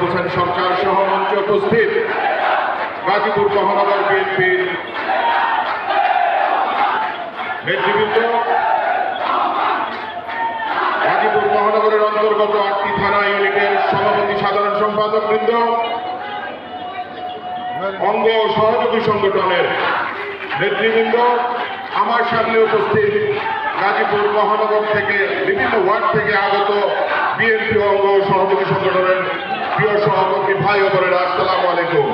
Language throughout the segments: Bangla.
হোসেন সরকার সহ মঞ্চে উপস্থিত গাজীপুর মহানগর বিএনপির নেতৃবৃন্দ, গাজীপুর মহানগরের অন্তর্গত আটটি থানা ইউনিটের সভাপতি সাধারণ সম্পাদক বৃন্দ অঙ্গ সহযোগী সংগঠনের নেতৃবৃন্দ, আমার সামনে উপস্থিত গাজীপুর মহানগর থেকে বিভিন্ন ওয়ার্ড থেকে আগত বিএনপি অঙ্গ সহযোগী সংগঠনের প্রিয় সভাপতি ভাই ও আসসালামু আলাইকুম।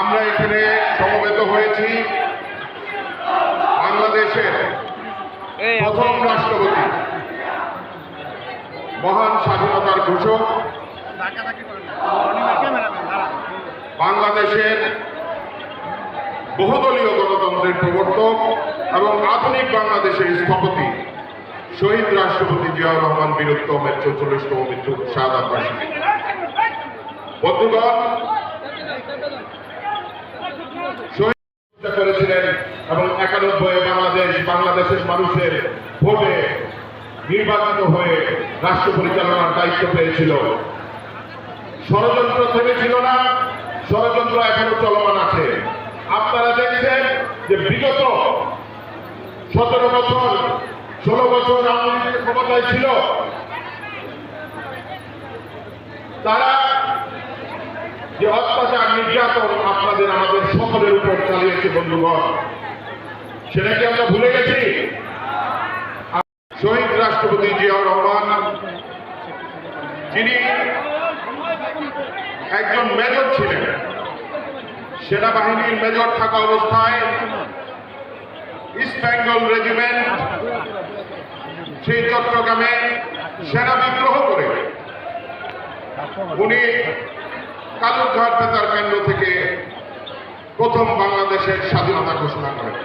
আমরা এখানে সমবেত হয়েছি বাংলাদেশের প্রথম রাষ্ট্রপতি, মহান স্বাধীনতার ঘোষক, বাংলাদেশের বহুদলীয় গণতন্ত্রের প্রবর্তক এবং আধুনিক বাংলাদেশের স্থপতি। শহীদ রাষ্ট্রপতি জিয়াউর রহমান বীরত্তমের চৌচল্লিশতম মৃত্যু শাহাদ বার্ষিকী বন্ধুগণ করেছিলেন এবং একানব্বই বাংলাদেশ বাংলাদেশের মানুষের ভোটে নির্বাচিত হয়ে রাষ্ট্র পরিচালনার দায়িত্ব পেয়েছিল। ষড়যন্ত্র থেমেছিল না। সতেরো বছর, ষোলো বছর আওয়ামী লীগের ক্ষমতায় ছিল। তারা যে অত্যাচার নির্যাতন আপনাদের আমাদের সকলের উপর চালিয়েছে, বন্ধুগণ সেটা কি আমরা ভুলে গেছি। শহীদ রাষ্ট্রপতি জিয়াউর রহমান, যিনি একজন মেজর ছিলেন, সেনাবাহিনীর মেজর থাকা অবস্থায় ইস্ট বেঙ্গল রেজিমেন্ট সেই চট্টগ্রামে সেনা বিদ্রোহ করে। উনি কালুরঘাট বেতার কেন্দ্র থেকে প্রথম বাংলাদেশের স্বাধীনতা ঘোষণা করেন।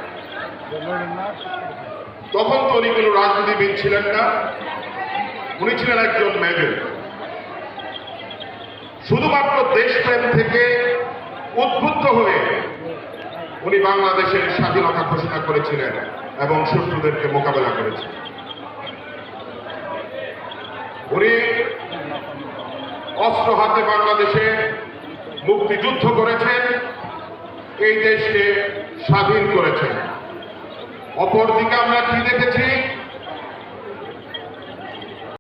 তখন তো উনি কোনো রাজনীতিবিদ ছিলেন না, উনি ছিলেন একজন মেজর। শুধুমাত্র দেশপ্রেম থেকে উদ্বুদ্ধ হয়ে উনি বাংলাদেশের স্বাধীনতা ঘোষণা করেছিলেন এবং শত্রুদেরকে মোকাবেলা করেছিলেন। উনি অস্ত্র হাতে বাংলাদেশে মুক্তিযুদ্ধ করেছেন, এই দেশকে স্বাধীন করেছেন। অপরদিকে আমরা কি দেখেছি?